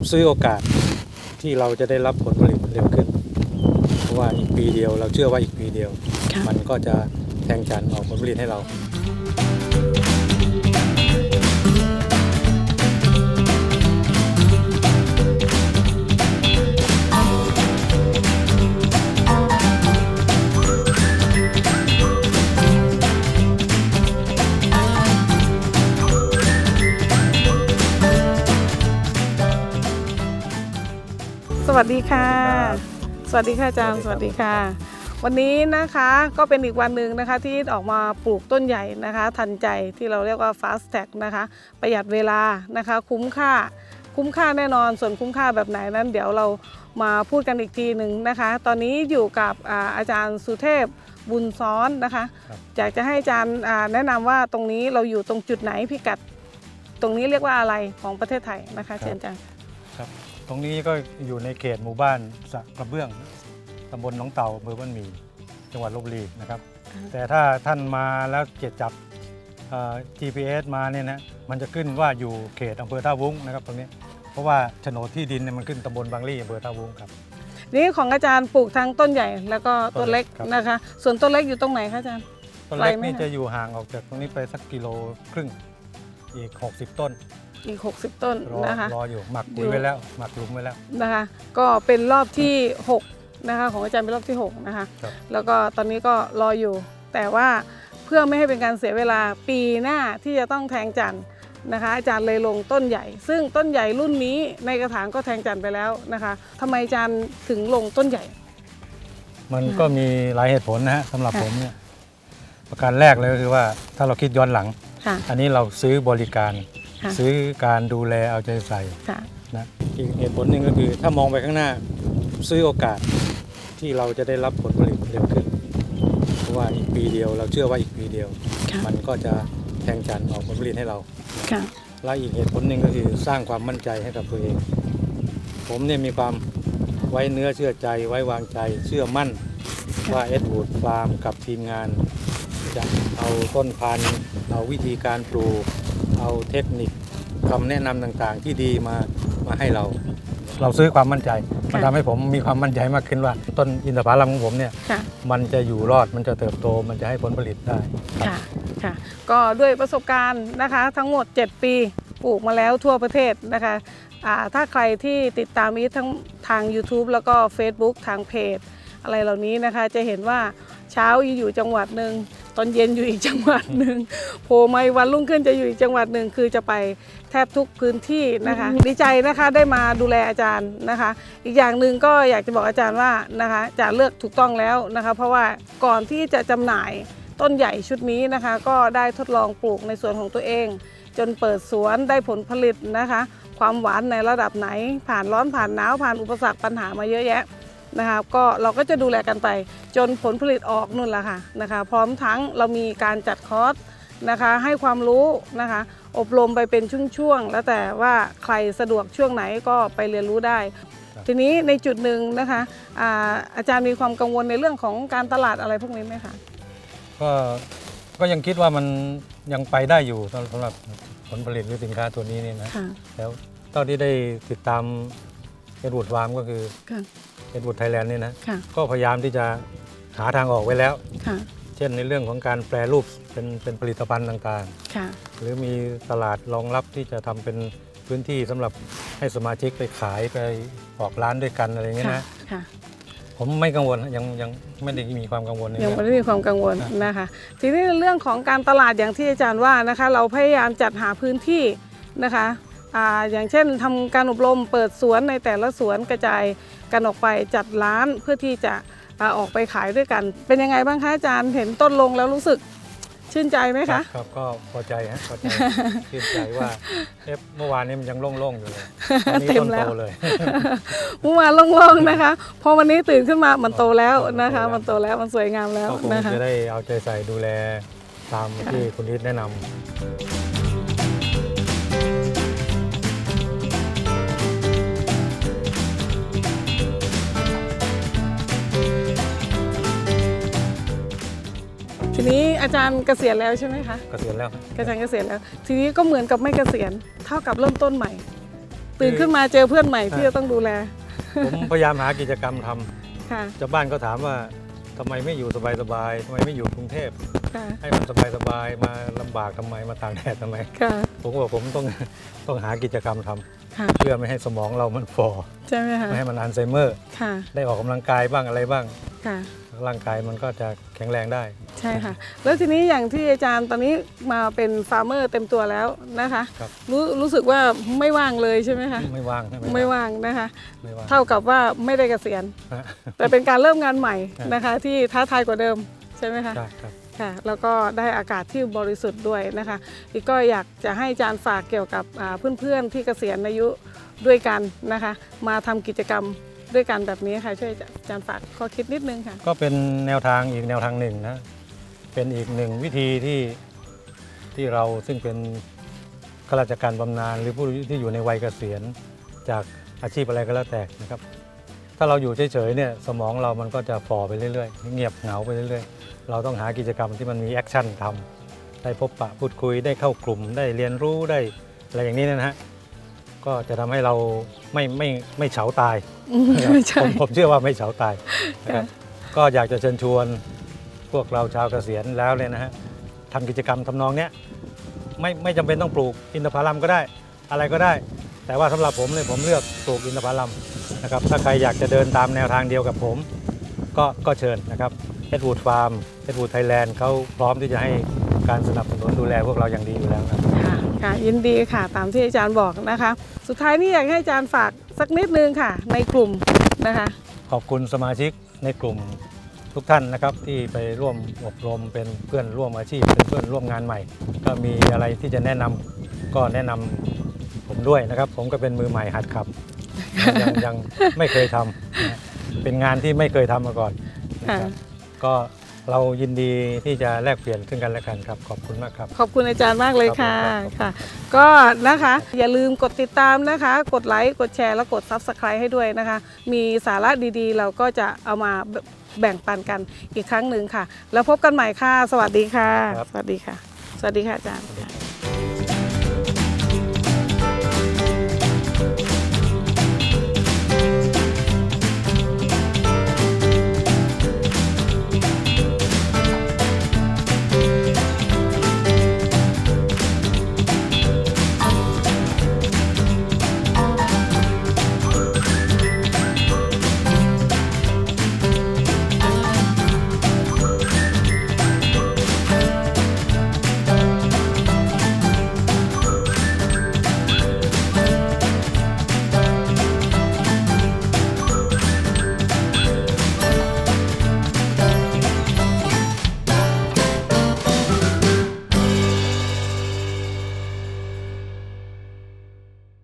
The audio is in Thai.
ซื้อโอกาสที่เราจะได้รับผลผลิตเร็วขึ้น เพราะว่าอีกปีเดียวเราเชื่อว่าอีกปีเดียวค่ะมันก็จะแทงจันทร์ออกผลผลิตให้เรา สวัสดีค่ะครับสวัสดีค่ะอาจารย์สสวัวัสสดีดีครัค่ะบวันนี้นะคะก็เป็นอีกวันหนึ่งนะคะที่ออกมาปลูกต้นใหญ่นะคะ ทันใจที่เราเรียกว่า fast tag นะคะ ประหยัดเวลานะคะ คุ้มค่า คุ้มค่าแน่นอนส่วนคุ้มค่าแบบไหนนั้น เดี๋ยวเรามาพูดกันอีกทีหนึ่งนะคะ ตอนนี้อยู่กับอาอาจารย์สุเทพบุญซ้อนนะคะครับอยากจะให้อาจารย์อ่าแนะนำว่าตรงนี้เราอยู่ตรงจุดไหนพิกัด ตรงนี้เรียกว่าอะไรของประเทศไทยนะคะเชิญอาจารย์ครับ ตรงนี้ก็อยู่ในเขตหมู่บ้านสระกระเบื้องตำบลหนองเต่าอำเภอบ้านหมีจังหวัดลบบุรีนะครับอ่าแต่ถ้าท่านมาแล้วเจ็ดจับเอ่อ GPS มาเนี่ยนะมันจะขึ้นว่าอยู่เขตอำเภอท่าวุ้งนะครับตรงนี้เพราะว่าโฉนดที่ดินเนี่ยมันขึ้นตำบลบางลี่อำเภอท่าวุ้งครับ นี่ของอาจารย์ปลูกทั้งต้นใหญ่แล้วก็ต้นเล็กครับ นะคะ ส่วนต้นเล็กอยู่ตรงไหนคะอาจารย์ ต้นเล็กไกลไหมนี่คะ จะอยู่ห่างออกจากตรงนี้ไปสักกิโลครึ่งอีก 60 ต้น อีก 60 ต้นรอนะคะ รออยู่หมักอยู่ปุ๋ยไว้แล้ว หมักหลุมไว้แล้ว นะคะ ก็เป็นรอบที่ 6 นะคะ ของอาจารย์เป็นรอบที่ 6 นะคะ ครับ แล้วก็ตอนนี้ก็รออยู่ แต่ว่าเพื่อไม่ให้เป็นการเสียเวลาปีหน้าที่จะต้องแทงจันทร์นะคะ อาจารย์เลยลงต้นใหญ่ ซึ่งต้นใหญ่รุ่นนี้ในกระถางก็แทงจันทร์ไปแล้วนะคะทำไมอาจารย์ถึงลงต้นใหญ่ มันก็มีหลายเหตุผลนะฮะสำหรับค่ะ ผมเนี่ยประการแรกเลยก็คือว่าถ้าเราคิดย้อนหลัง ค่ะ อันนี้เราซื้อบริการ ค่ะซื้อการดูแลเอาใจใส่ค่ะนะอีกเหตุผลหนึ่งก็คือถ้ามองไปข้างหน้าซื้อโอกาสที่เราจะได้รับผลผลิตเร็วขึ้น เพราะว่าอีกปีเดียวเราเชื่อว่าอีกปีเดียว ค่ะมันก็จะแทงจันทร์ออกผลผลิตให้เรา ค่ะและอีกเหตุผลหนึ่งก็คือสร้างความมั่นใจให้กับตัวเอง ผมเนี่ยมีความไว้เนื้อเชื่อใจ ไว้วางใจเชื่อมั่น ว่าเอ็ดวูดฟาร์มกับทีมงาน จะเอาต้นพันธุ์เอาวิธีการปลูก เอาเทคนิคคำแนะนำต่างๆ ที่ดีมามาให้เรา เราซื้อความมั่นใจ มันทำให้ผมมีความมั่นใจมากขึ้นว่า ต้นอินทผลัมของผมเนี่ยค่ะ มันจะอยู่รอดมันจะเติบโตมันจะให้ผลผลิตได้ ค่ะ ค่ะ ก็ด้วยประสบการณ์นะคะ ทั้งหมด 7 ปีปลูกมาแล้วทั่วประเทศนะคะอ่าถ้าใครที่ติดตามอีททั้งทาง YouTube แล้วก็ Facebook ทางเพจ อะไรเหล่านี้นะคะ จะเห็นว่าเช้าอีอยู่จังหวัดหนึ่ง ตอนเย็นอยู่อีกจังหวัดหนึ่งโผล่มาอีกวันรุ่งขึ้นจะอยู่อีกจังหวัดหนึ่งคือจะไปแทบทุกพื้นที่นะคะ ดีใจนะคะได้มาดูแลอาจารย์นะคะ อีกอย่างหนึ่งก็อยากจะบอกอาจารย์ว่านะคะจะเลือกถูกต้องแล้วนะคะ เพราะว่าก่อนที่จะจำหน่ายต้นใหญ่ชุดนี้นะคะ ก็ได้ทดลองปลูกในสวนของตัวเอง จนเปิดสวนได้ผลผลิตนะคะ ความหวานในระดับไหน ผ่านร้อนผ่านหนาวผ่านอุปสรรคปัญหามาเยอะแยะ นะคะก็เราก็จะดูแลกันไปจนผลผลิตออกนู่นแหละค่ะนะคะพร้อมทั้งเรามีการจัดคอร์สนะคะให้ความรู้นะคะอบรมไปเป็นช่วงๆแล้วแต่ว่าใครสะดวกช่วงไหนก็ไปเรียนรู้ได้ครับทีนี้ในจุดหนึ่งนะคะอาอาจารย์มีความกังวลในเรื่องของการตลาดอะไรพวกนี้ไหมคะก็ก็ยังคิดว่ามันยังไปได้อยู่สำสำหรับผลผลิตหรือสินค้าตัวนี้นี่นะค่ะ แล้วเท่าที่ได้ติดตามเอ็ดวูดฟาร์มก็คือค่ะ เอ็ดวูดไทยแลนด์นี่นะ ค่ะ ก็พยายามที่จะหาทางออกไว้แล้ว ค่ะ เช่นในเรื่องของการแปรรูปเป็นเป็นผลิตภัณฑ์ต่างค่ะ ๆ หรือมีตลาดรองรับที่จะทำเป็นพื้นที่สำหรับให้สมาชิกไปขายไปออกร้านด้วยกันอะไรอย่างเงี้ยค่ะ นะ ค่ะ ผมไม่กังวลยังยังไม่ได้มีความกังวลในยังเรื่อง ไม่ได้มีความกังวลนะคะ ทีนี้ในเรื่องของการตลาดอย่างที่อาจารย์ว่านะคะ เราพยายามจัดหาพื้นที่นะคะ อ่าอย่างเช่นทำการอบรมเปิดสวนในแต่ละสวนกระจายกันออกไปจัดร้านเพื่อที่จะอ่าออกไปขายด้วยกัน เป็นยังไงบ้างคะอาจารย์เห็นต้นลงแล้วรู้สึกชื่นใจไหมครัคะบครับก็พอใจฮะพอใจชื่นใจว่าเอ๊ะเมื่อวานนี้มันยังโล่งๆอยู่เลยวันนี้เต็ต้มนแล้โตวเลยเมื่อวานโล่งๆนะคะพอวันนี้ตื่นขึ้นมามันโตแล้วนะคะโตแล้วมันโตแล้วมันสวยงามแล้วก็คงนะคะจะได้เอาใจใส่ดูแลตามค่ะที่คุณฤทธิ์แนะนำ นี้อาจารย์เกษียณแล้วใช่ไหมคะเกษียณแล้วครับอาจารย์เกษียณแล้ว ทีนี้ก็เหมือนกับไม่เกษียณเท่ากับเริ่มต้นใหม่ ตื่นขึ้นมาเจอเพื่อนใหม่ที่จะต้องดูแล ผมพยายามหากิจกรรมทำค่ะชาวบ้านก็ถามว่าทำไมไม่อยู่สบายๆทำไมไม่อยู่กรุงเทพค่ะให้มันสบายๆมาลำบากทำไมมาตากแดดทำไมค่ะผมก็บอกผมต้องต้องหากิจกรรมทำค่ะเพื่อไม่ให้สมองเรามันฟอใช่ไหมคะไม่ให้มันอัลไซเมอร์ค่ะได้ออกกำลังกายบ้างอะไรบ้างค่ะ ร่างกายมันก็จะแข็งแรงได้ ใช่ค่ะ แล้วทีนี้อย่างที่อาจารย์ตอนนี้มาเป็นฟาร์มเมอร์เต็มตัวแล้วนะคะครับ รู้รู้สึกว่าไม่ว่างเลยใช่ไหมคะไม่ว่างไม่ว่างนะคะ ไม่ว่างเท่ากับว่าไม่ได้เกษียณ ฮะ แต่เป็นการเริ่มงานใหม่ครับ นะคะ ที่ท้าทายกว่าเดิมใช่ไหมคะ ใช่ครับ ค่ะแล้วก็ได้อากาศที่บริสุทธิ์ด้วยนะคะอีกก็อยากจะให้อาจารย์ฝากเกี่ยวกับอ่าเพื่อนๆที่เกษียณอายุด้วยกันนะคะ มาทำกิจกรรม ด้วยกันแบบนี้ค่ะช่วยอาจารย์ฝากข้อคิดนิดนึงค่ะ ก็เป็นแนวทางอีกแนวทางหนึ่งนะ เป็นอีกหนึ่งวิธีที่ที่เราซึ่งเป็นข้าราชการบำนาญหรือผู้ที่อยู่ในวัยเกษียณจากอาชีพอะไรก็แล้วแต่นะครับ ถ้าเราอยู่เฉยๆเนี่ยสมองเรามันก็จะฝ่อไปเรื่อยๆ เงียบเหงาไปเรื่อยๆ เราต้องหากิจกรรมที่มันมีแอคชั่นทำได้พบปะพูดคุยได้เข้ากลุ่มได้เรียนรู้ได้อะไรอย่างนี้นะฮะ ก็จะทำให้เราไม่ไม่ไม่เฉาตายนะครับใช่ ผมผมเชื่อว่าไม่เฉาตายนะครับก็อยากจะเชิญชวนพวกเราชาวเกษียณแล้วเลยนะฮะทำกิจกรรมทำนองเนี้ยไม่ไม่จำเป็นต้องปลูกอินทผลัมก็ได้ อะไรก็ได้ แต่ว่าสำหรับผมเนี่ยผมเลือกปลูกอินทผลัมนะครับถ้าใครอยากจะเดินตามแนวทางเดียวกับผม ก็ก็เชิญนะครับเอ็ดวูดฟาร์มเอ็ดวูดไทยแลนด์เขาพร้อมที่จะให้การสนับสนุนดูแลพวกเราอย่างดีอยู่แล้วครับ ค่ะค่ะยินดีค่ะตามที่อาจารย์บอกนะคะ สุดท้ายนี่อยากให้อาจารย์ฝากสักนิดนึงค่ะ ในกลุ่มนะคะ ขอบคุณสมาชิกในกลุ่มทุกท่านนะครับที่ไปร่วมอบรมเป็นเพื่อนร่วมอาชีพ เป็นเพื่อนร่วมงานใหม่ ก็มีอะไรที่จะแนะนำก็แนะนำผมด้วยนะครับ ผมก็เป็นมือใหม่หัดขับยังยังไม่เคยทำนะเป็นงานที่ไม่เคยทำมาก่อนนะครับก็ เรายินดีที่จะแลกเปลี่ยนซึ่งกันและกันครับ ขอบคุณมากครับ ขอบคุณอาจารย์มากเลยค่ะครับผมครับค่ะ ก็นะคะอย่าลืมกดติดตามนะคะ กดไลค์กดแชร์ และกด Subscribe ให้ด้วยนะคะ มีสาระดีๆ เราก็จะเอามาแบ่งปันกันอีกครั้งหนึ่งค่ะ แล้วพบกันใหม่ค่ะ สวัสดีค่ะ ครับ สวัสดีค่ะ สวัสดีค่ะอาจารย์